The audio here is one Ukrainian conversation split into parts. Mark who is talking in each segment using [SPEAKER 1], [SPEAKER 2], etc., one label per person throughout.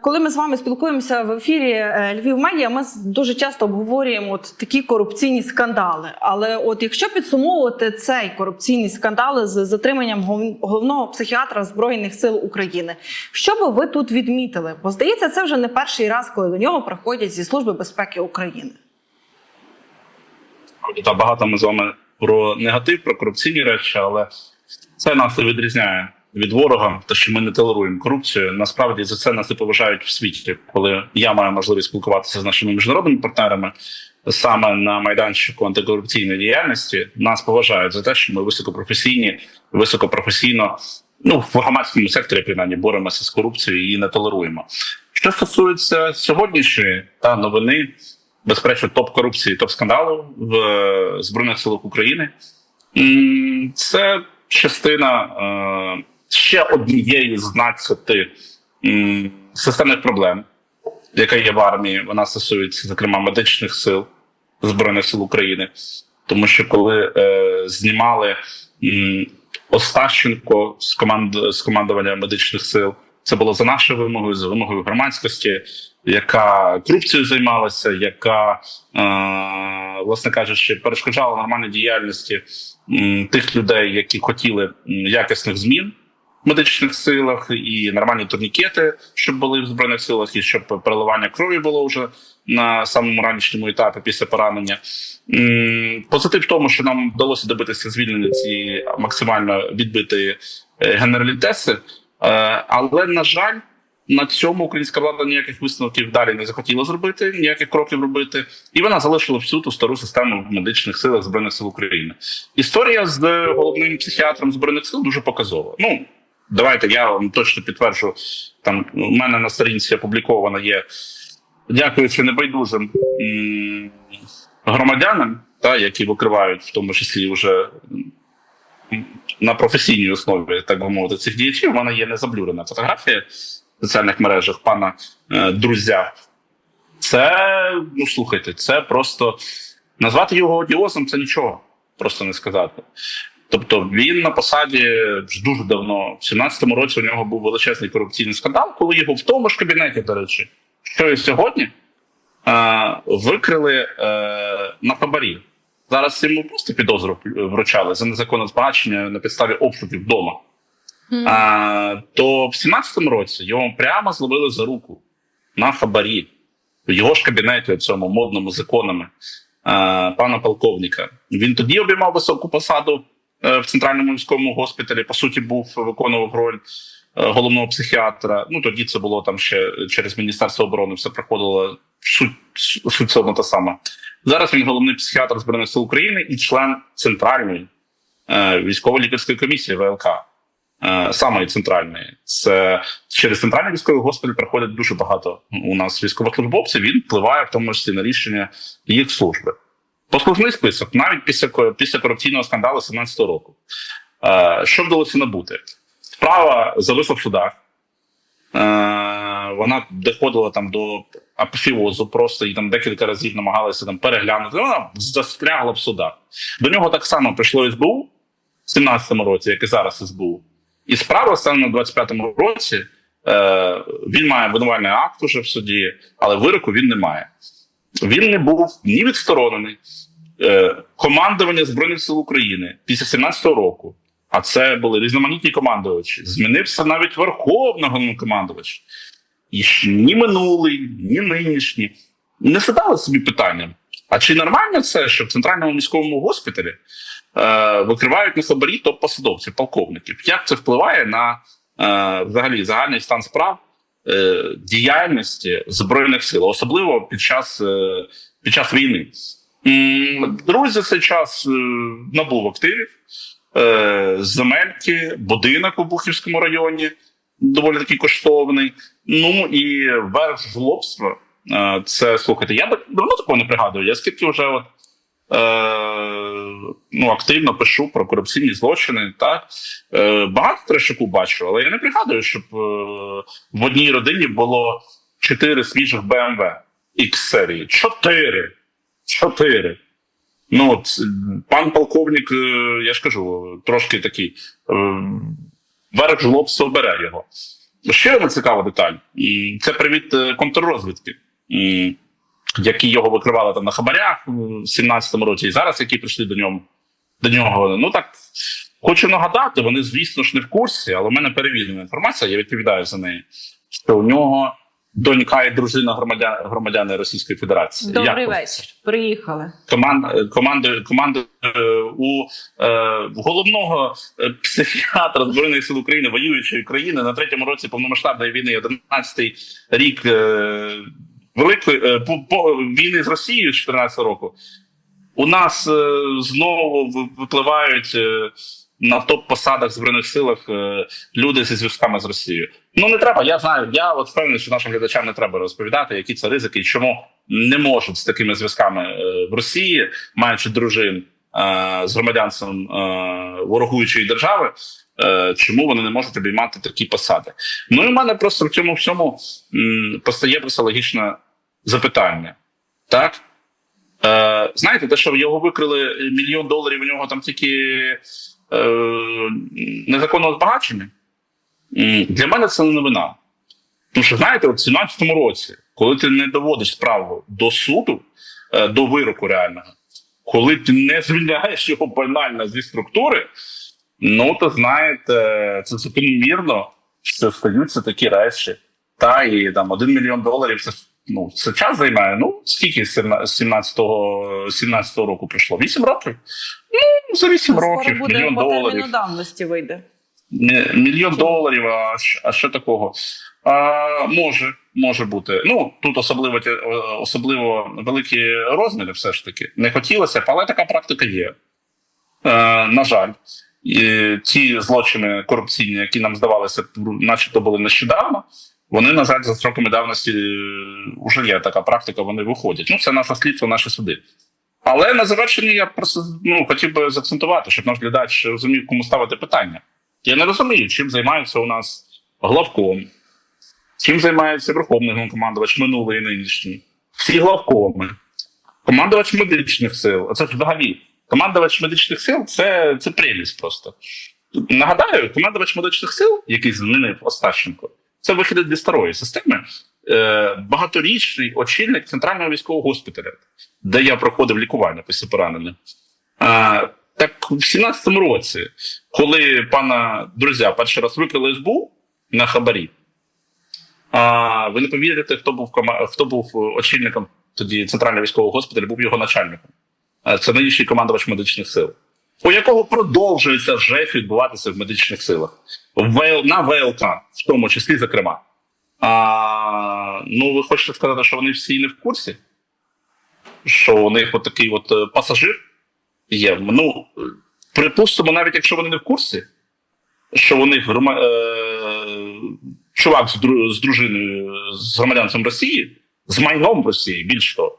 [SPEAKER 1] Коли ми з вами спілкуємося в ефірі е, Львів Медіа, ми дуже часто обговорюємо от такі корупційні скандали. Але от якщо підсумовувати цей корупційний скандал з затриманням головного психіатра збройних сил України, що би ви тут відмітили? Бо здається, це вже не перший раз, коли до нього приходять зі служби безпеки України.
[SPEAKER 2] Та багато ми з вами про негатив, про корупційні речі, але це нас і відрізняє від ворога, те, що ми не толеруємо корупцію. Насправді за це нас і поважають в світі, коли я маю можливість спілкуватися з нашими міжнародними партнерами. Саме на майданчику антикорупційної діяльності нас поважають за те, що ми високопрофесійні, високопрофесійно, ну в громадському секторі принаймні боремося з корупцією і не толеруємо. Що стосується сьогоднішньої та новини, безперечно, топ корупції, топ скандалу в е, збройних силах України. Це частина е, ще однієї з 12 м, системних проблем, яка є в армії. Вона стосується, зокрема, медичних сил збройних сил України. Тому що коли е, знімали м, Остащенко з команд з командування медичних сил, це було за нашою вимогою, за вимогою громадськості, яка корупцією займалася, яка, е, власне кажучи, перешкоджала нормальній діяльності м, тих людей, які хотіли якісних змін медичних силах, і нормальні турнікети, щоб були в збройних силах, і щоб переливання крові було вже на самому ранішньому етапі після поранення. Позитив в тому, що нам вдалося добитися звільнення цієї максимально відбитої е, генералітеси, Е, але на жаль. На цьому українська влада ніяких висновків далі не захотіла зробити, ніяких кроків робити, і вона залишила всю ту стару систему в медичних силах збройних сил України. Історія з головним психіатром збройних сил дуже показова. Ну давайте я вам точно підтверджу. Там у мене на сторінці опубліковано є, дякуючи небайдужим громадянам, та які викривають в тому числі вже на професійній основі, так би мовити, цих діячів. У мене є незаблюрена фотографія в соціальних мережах пана е, друзя. Це, ну слухайте, це просто назвати його одіозом це нічого, просто не сказати. Тобто він на посаді ж дуже давно, в 17-му році у нього був величезний корупційний скандал, коли його в тому ж кабінеті, до речі, що і сьогодні е, викрили е, на хабарі. Зараз йому просто підозру вручали за незаконне збагачення на підставі обшуків вдома. А, то в 17-му році його прямо зловили за руку на хабарі в його ж кабінеті, цьому модному законами а, пана полковника. Він тоді обіймав високу посаду е, в центральному міському госпіталі. По суті, був виконував роль е, головного психіатра. Ну тоді це було там ще через міністерство оборони. Все проходило суть, суть одно та сама. Зараз він головний психіатр збройних сил України і член центральної е, військово-лікарської комісії ВЛК. Е, самої центральної. Це через центральний військовий госпіталь приходить дуже багато у нас військовослужбовців. Він впливає в тому числі на рішення їх служби. Послужний список навіть після після корупційного скандалу 17 року. Е, Що вдалося набути? Справа зависла в судах. Е, Вона доходила там до апофіозу просто і там декілька разів намагалися там переглянути. Вона застрягла в судах. До нього так само прийшло СБУ в 17-му році, як і зараз СБУ. І справа стане на 25-му році. Е, він має обвинувальний акт уже в суді, але вироку він не має. Він не був ні відсторонений. Е, командування Збройних сил України після 17-го року, а це були різноманітні командувачі, змінився навіть верховний головнокомандувач. І ні минулий, ні нинішній не задали собі питання: а чи нормально це, що в центральному міському госпіталі е, викривають на хабарі топ-посадовців, полковників? Як це впливає на е, взагалі загальний стан справ е, діяльності збройних сил, особливо під час, е, під час війни? Друзі, цей час е, набув активів, земельки, будинок у Бухівському районі, доволі такий коштовний. Ну і верх жлобства. Це слухайте, я давно такого не пригадую. Я скільки вже от, ну, активно пишу про корупційні злочини. Так е, багато трешаку бачу, але я не пригадую, щоб е, в одній родині було чотири свіжих BMW X серії. Чотири. Чотири. Ну, пан полковник, е, я ж кажу, трошки такий е, верх жлобства бере його. Ще одна цікава деталь. Це привіт е, контррозвідки, які його викривали там на хабарях в 17-му році, і зараз які прийшли до нього. До нього. Ну так хочу нагадати, вони, звісно ж, не в курсі, але в мене перевірена інформація, я відповідаю за неї. Що у нього донька і дружина громадян, громадяни Російської Федерації.
[SPEAKER 1] Добрий
[SPEAKER 2] Як
[SPEAKER 1] вечір. Приїхали.
[SPEAKER 2] команда команди команди е, у е, головного е, психіатра збройних сил України воюючої країни на третьому році повномасштабної війни, 11-й рік е, великої е, по, по війни з Росією 14 року. У нас е, знову випливають е, на топ-посадах в збройних силах е, люди зі зв'язками з Росією. Ну не треба. Я знаю. Я от впевнений, що нашим глядачам не треба розповідати, які це ризики і чому не можуть з такими зв'язками е, в Росії, маючи дружин е, з громадянством е, ворогуючої держави. Е, Чому вони не можуть обіймати такі посади? Ну і в мене просто в цьому всьому постає просто логічне запитання. Так? Е, знаєте, те, що його викрили мільйон доларів, у нього там тільки е, незаконного збагачення, для мене це не новина. Тому що, знаєте, в 17-му році, коли ти не доводиш справу до суду, е, до вироку реального, коли ти не звільняєш його банально зі структури, ну то знаєте, це закономірно, що стаються такі речі. Та і там один мільйон доларів це ну це час займає. Ну скільки з 17-го 17-го року пройшло? Вісім років? Ну за вісім
[SPEAKER 1] Скоро
[SPEAKER 2] років,
[SPEAKER 1] буде
[SPEAKER 2] мільйон
[SPEAKER 1] по
[SPEAKER 2] доларів.
[SPEAKER 1] давності вийде.
[SPEAKER 2] Мільйон доларів, а, а що такого? А, може, може бути. Ну тут особливо особливо великі розміри, все ж таки. Не хотілося б, але така практика є. Е, на жаль, і ті злочини корупційні, які нам здавалися, начебто були нещодавно. Вони, на жаль, за строками давності вже є така практика, вони виходять. Ну, це наше слідство, наші суди. Але на завершення я просто ну, хотів би заакцентувати, щоб наш глядач розумів, кому ставити питання. Я не розумію, чим займається у нас главком, чим займається верховний головнокомандувач минулий і нинішній. Всі главкоми, командувач медичних сил. Оце ж взагалі. Командувач медичних сил це, це прелість просто. Нагадаю, командувач медичних сил, який змінив Остащенко, це вихід зі старої системи. Е, багаторічний очільник центрального військового госпіталя, де я проходив лікування після поранення. А, так в 17-му році, коли пана друзя перший раз викрили СБУ на хабарі, ви не повірите, хто був хто був очільником тоді центрального військового госпіталю, був його начальником. Це нинішній командувач медичних сил, у якого продовжується ЖЕФ відбуватися в медичних силах, на ВЛК, в тому числі, зокрема. А, ну, ви хочете сказати, що вони всі не в курсі? Що у них от такий от е, пасажир є. Ну, припустимо, навіть якщо вони не в курсі, що у них грома... е... чувак з дружиною, з громадянцем Росії, з майном Росії, більш того.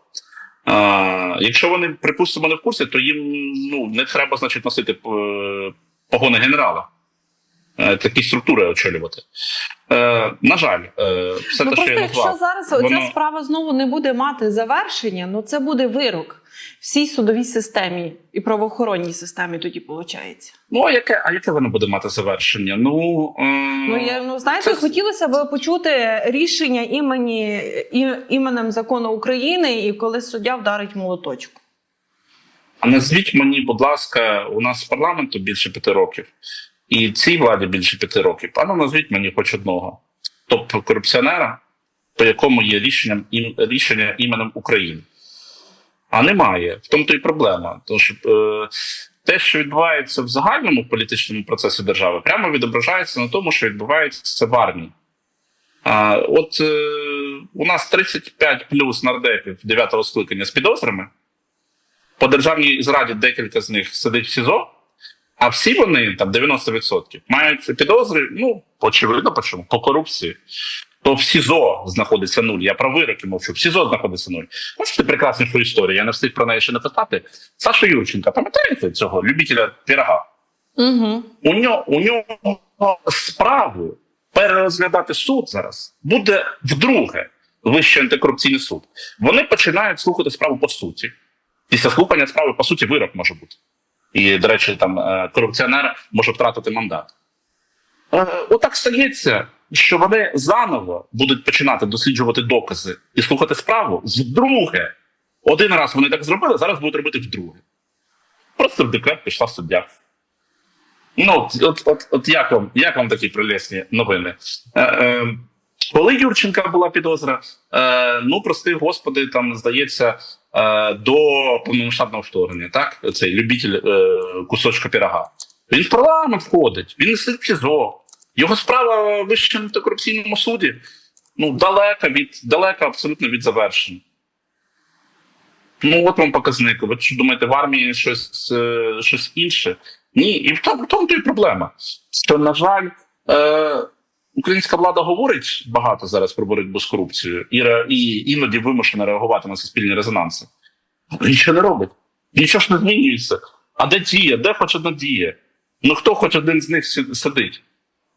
[SPEAKER 2] А, якщо вони, припустимо, не в курсі, то їм ну, не треба, значить, носити е, погони генерала. Е, Такі структури очолювати. Е, на жаль, е, все
[SPEAKER 1] ну
[SPEAKER 2] те, що я назвав.
[SPEAKER 1] якщо зараз
[SPEAKER 2] воно...
[SPEAKER 1] ця справа знову не буде мати завершення, ну це буде вирок всій судовій системі і правоохоронній системі тоді виходить.
[SPEAKER 2] Ну, а яке, а яке воно буде мати завершення? Ну, е...
[SPEAKER 1] Ну я ну знаєте,
[SPEAKER 2] це-
[SPEAKER 1] хотілося б почути рішення імені і, іменем закону України, і коли суддя вдарить молоточку.
[SPEAKER 2] А назвіть мені, будь ласка, у нас парламенту більше п'яти років, і цій владі більше п'яти років. А ну назвіть мені хоч одного топ-корупціонера, по якому є рішенням рішення іменем України. А немає. В тому то і проблема. Тому е, те, що відбувається в загальному політичному процесі держави, прямо відображається на тому, що відбувається в армії. А, от е, у нас 35 плюс нардепів 9-го скликання з підозрами по державній зраді декілька з них сидить в СІЗО, а всі вони, там 90%, мають підозри, ну, очевидно, по чому? По корупції. То в СІЗО знаходиться нуль. Я про вироки мовчу. В СІЗО знаходиться нуль. Хочете прекраснішу історію? Я не встиг про неї ще написати. Саша Юрченка, пам'ятаєте цього любителя пірога?
[SPEAKER 1] Угу.
[SPEAKER 2] У нього, у нього справу перерозглядати суд зараз буде вдруге Вищий антикорупційний суд. Вони починають слухати справу по суті. Після слухання справи по суті вирок може бути. І, до речі, там е, корупціонер може втратити мандат. Е, Отак стається. Що вони заново будуть починати досліджувати докази і слухати справу вдруге. Один раз вони так зробили, зараз будуть робити вдруге. Просто в декрет пішла суддя. Ну, от, от, от, як, вам, як вам такі прелесні новини? Е, е, коли Юрченка була підозра, е, ну, прости господи, там, здається, е, до повномасштабного вторгнення, так? Цей любитель е, кусочка пірога. Він в парламент входить, він сидить в СІЗО. Його справа в Вищому антикорупційному суді ну, далека від, далека абсолютно від завершення. Ну, от вам показник. Ви що думаєте, в армії щось, е, щось інше? Ні, і в тому, в тому то і проблема. Що, на жаль, е, українська влада говорить багато зараз про боротьбу з корупцією і, і іноді вимушена реагувати на суспільні резонанси. Нічого не робить. Нічого ж не змінюється. А де діє? Де хоч одна діє? Ну хто хоч один з них сидить?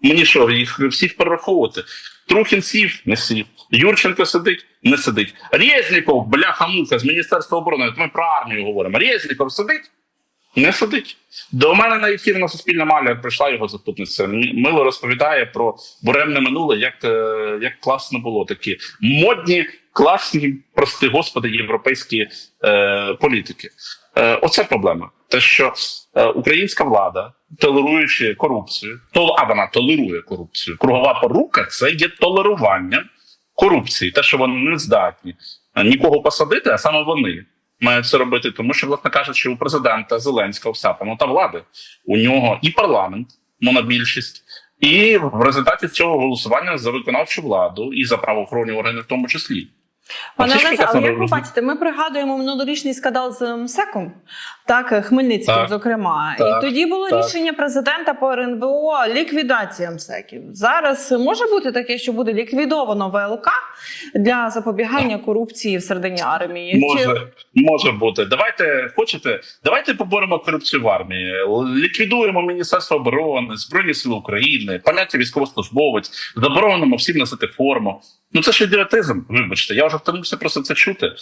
[SPEAKER 2] Мені що, їх всіх перераховувати? Трухін сів, не сів. Юрченко сидить, не сидить. Резніков, бляха-муха з Міністерства оборони. От Ми про армію говоримо. Резніков сидить, не сидить. До мене на ефір на Суспільне Маля прийшла його заступниця. Мило розповідає про буремне минуле, як, е, як класно було такі модні, класні, прости господи, європейські е, політики. Е, оце проблема. Те, що українська влада, толеруючи корупцію, то, а вона толерує корупцію. Кругова порука це є толерування корупції, те, що вони не здатні е, нікого посадити, а саме вони мають це робити, тому що, власне кажучи, у президента Зеленського вся повнота влади. У нього і парламент, монобільшість, і в результаті цього голосування за виконавчу владу і за правоохоронні органи, в тому числі.
[SPEAKER 1] Пане Олеже, але як ви бачите, ми пригадуємо минулорічний скандал з МСЕКом, так, Хмельницьким,
[SPEAKER 2] Так,
[SPEAKER 1] зокрема.
[SPEAKER 2] так,
[SPEAKER 1] і тоді було
[SPEAKER 2] так.
[SPEAKER 1] рішення президента по РНБО ліквідація МСЕКів. Зараз може бути таке, що буде ліквідовано ВЛК для запобігання корупції всередині армії. Чи-
[SPEAKER 2] Може, може бути. Давайте хочете, давайте поборемо корупцію в армії, ліквідуємо Міністерство оборони, Збройні Сили України, поняття військовослужбовець, заборонимо всім носити форму. Ну це ж ідіотизм, вибачте. Я вже втомився просто це чути.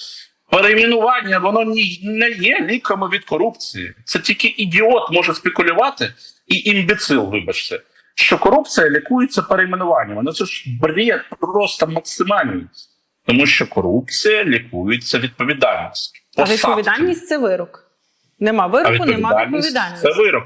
[SPEAKER 2] Перейменування воно не є ліками від корупції. Це тільки ідіот може спекулювати і імбецил, вибачте. Що корупція лікується перейменуванням. Ну це ж бред просто максимальний. Тому що корупція лікується відповідальністю.
[SPEAKER 1] А відповідальність це вирок. Нема вироку, нема відповідальності.
[SPEAKER 2] Це вирок.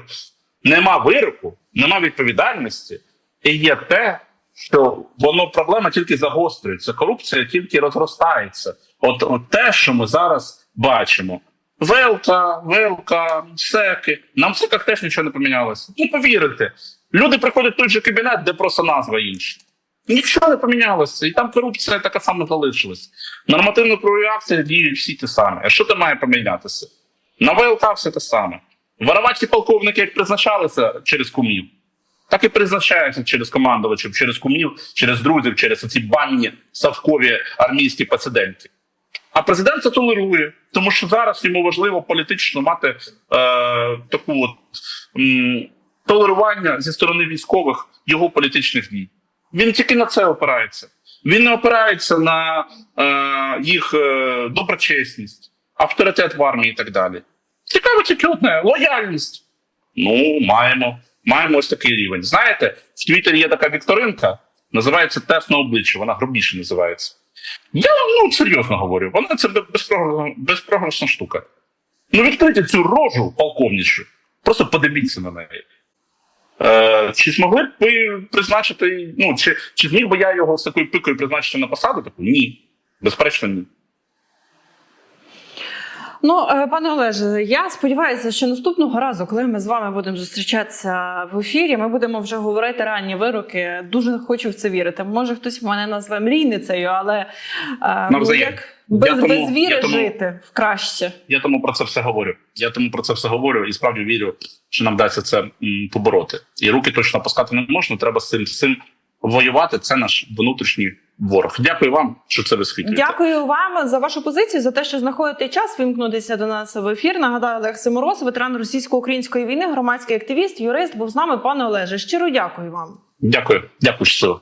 [SPEAKER 2] Нема вироку, нема відповідальності, і є те, що воно проблема тільки загострюється. Корупція тільки розростається. От, от те, що ми зараз бачимо. Велка, велка, секи. На МСЕКах теж нічого не помінялося. Не повірите. Люди приходять в той же кабінет, де просто назва інша. Нічого не помінялося, і там корупція така сама залишилась. Нормативно правові акції діють всі ті самі. А що там має помінятися? На ВЛК все те саме. Вороваті полковники як призначалися через кумів, так і призначаються через командувачів, через кумів, через друзів, через ці банні савкові армійські пациденти. А президент це толерує, тому що зараз йому важливо політично мати е, таку от м, толерування зі сторони військових його політичних дій. Він тільки на це опирається. Він не опирається на е, їх е, доброчесність, авторитет в армії і так далі. Цікаво тільки одне лояльність. Ну, маємо. Маємо ось такий рівень. Знаєте, в Твіттері є така вікторинка, називається тест на обличчя, вона грубіше називається. Я ну серйозно говорю, вона це безпрограшна, безпрограшна штука. Ну, відкрийте цю рожу полковничу, просто подивіться на неї. Е, чи змогли б ви призначити, ну, чи, чи зміг би я його з такою пикою призначити на посаду? Таку? Ні. Безперечно, ні.
[SPEAKER 1] Ну, е, пане Олеже, я сподіваюся, що наступного разу, коли ми з вами будемо зустрічатися в ефірі, ми будемо вже говорити ранні вироки. Дуже хочу в це вірити. Може, хтось мене назве мрійницею, але е, ну, як без,
[SPEAKER 2] тому-
[SPEAKER 1] без віри
[SPEAKER 2] тому-
[SPEAKER 1] жити в краще.
[SPEAKER 2] Я тому про це все говорю. Я тому про це все говорю і справді вірю, що нам вдасться це побороти. І руки точно пускати не можна. Треба з цим з цим воювати. Це наш внутрішній ворог. Дякую вам, що це висвітлюєте.
[SPEAKER 1] Дякую вам за вашу позицію, за те, що знаходите час вимкнутися до нас в ефір. Нагадаю, Олег Симороз, ветеран російсько-української війни, громадський активіст, юрист, був з нами. Пане Олеже, щиро дякую вам.
[SPEAKER 2] Дякую, дякую, щасливо.